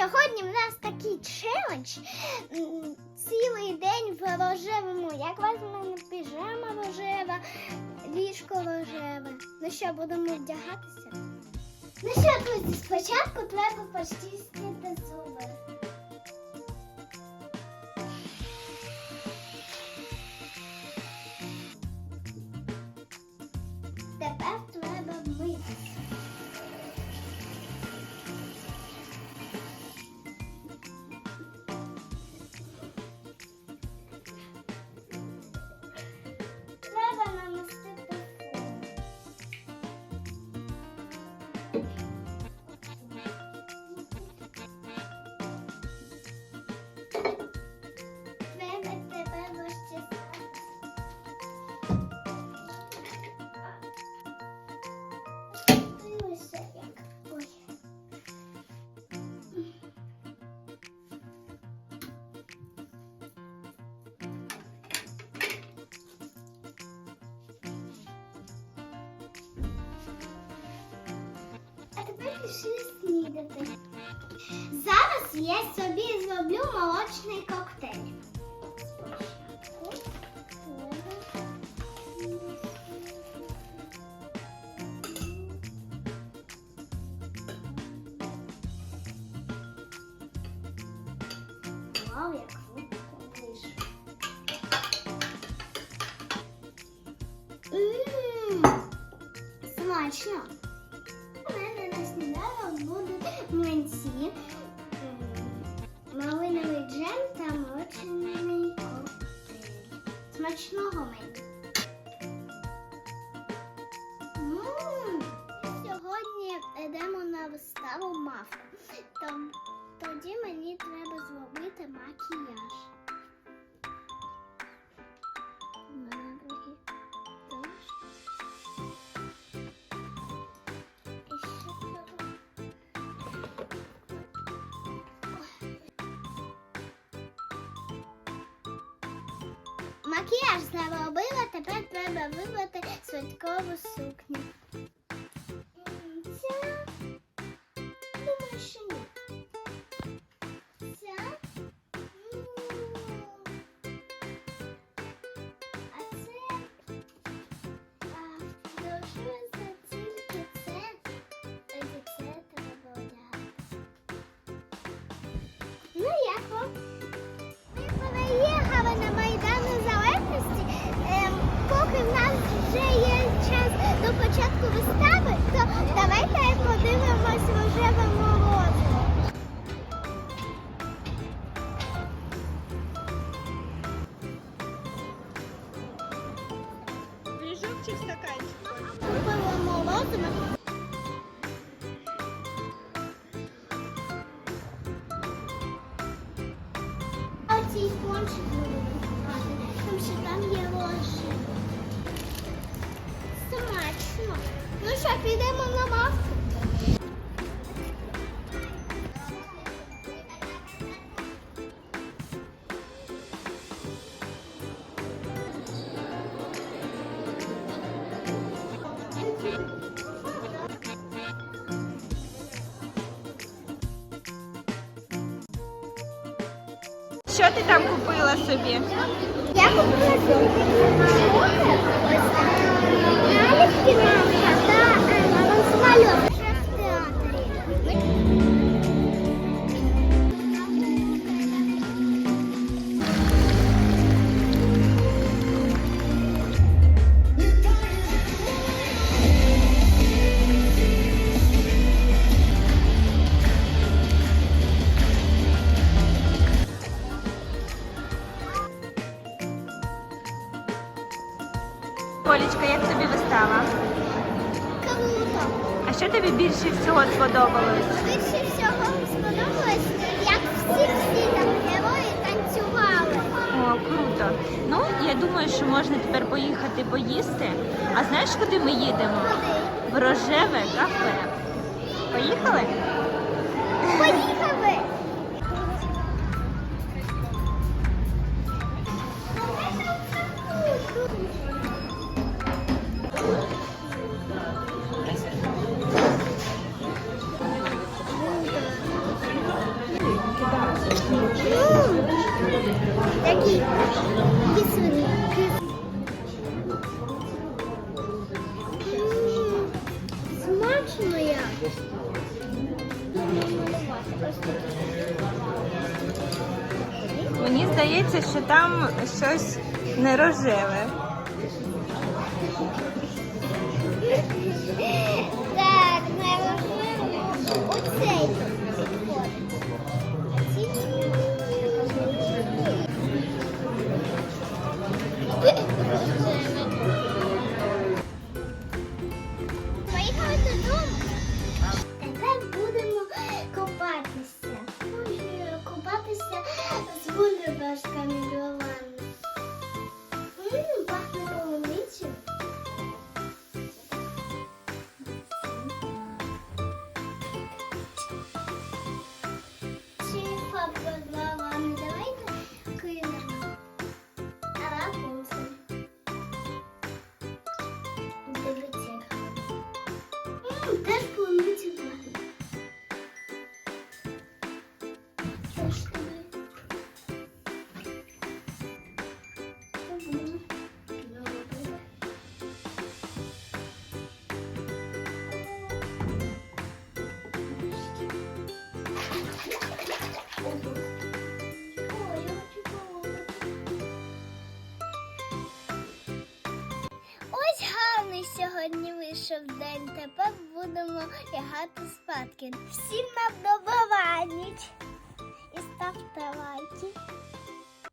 Сьогодні в нас такий челендж. Цілий день в рожевому. Як вас в мене піжама рожева, ліжко рожеве. Ну що, будемо вдягатися? Ну що, друзі, спочатку треба почистити зуби. А тепер пішли снідати. Зараз я собі зроблю молочний коктейль. Спочатку треба Вау, як круто вийшло. Мм, Смачно. Смачного мені. Сьогодні йдемо на виставу мавка. Тоді мені треба зробити макіяж. Макіяж заробила, тепер треба вибрати святкову сукню. Поки в нас вже є час до початку вистави, то давайте подивимось рожеве морозиво. Пиріжок чи? Купила морозиво. Оцей пончик Ну підемо на мавку? Що ти там купила собі? Я купила сумки. Ось так. Більше всього сподобалось? Більше всього сподобалось, як всі всі там герої танцювали. О, круто. Ну, я думаю, що можна тепер поїхати поїсти. А знаєш, куди ми їдемо? Куди? В рожеве кафе. Поїхали? Поїхали! Здається, що там щось не рожеве. Так, оцей. А ці ні. Поїхали додому. Тепер будемо купатися. Бульбашками до ванни. М, Пахне полуницею. Тихо, под головами. Давайте кинемо. А Рапунцель. Дивіться. Теж сьогодні вийшов день. Тепер будемо лягати спадки. Всім нам добраніч. І ставте лайки.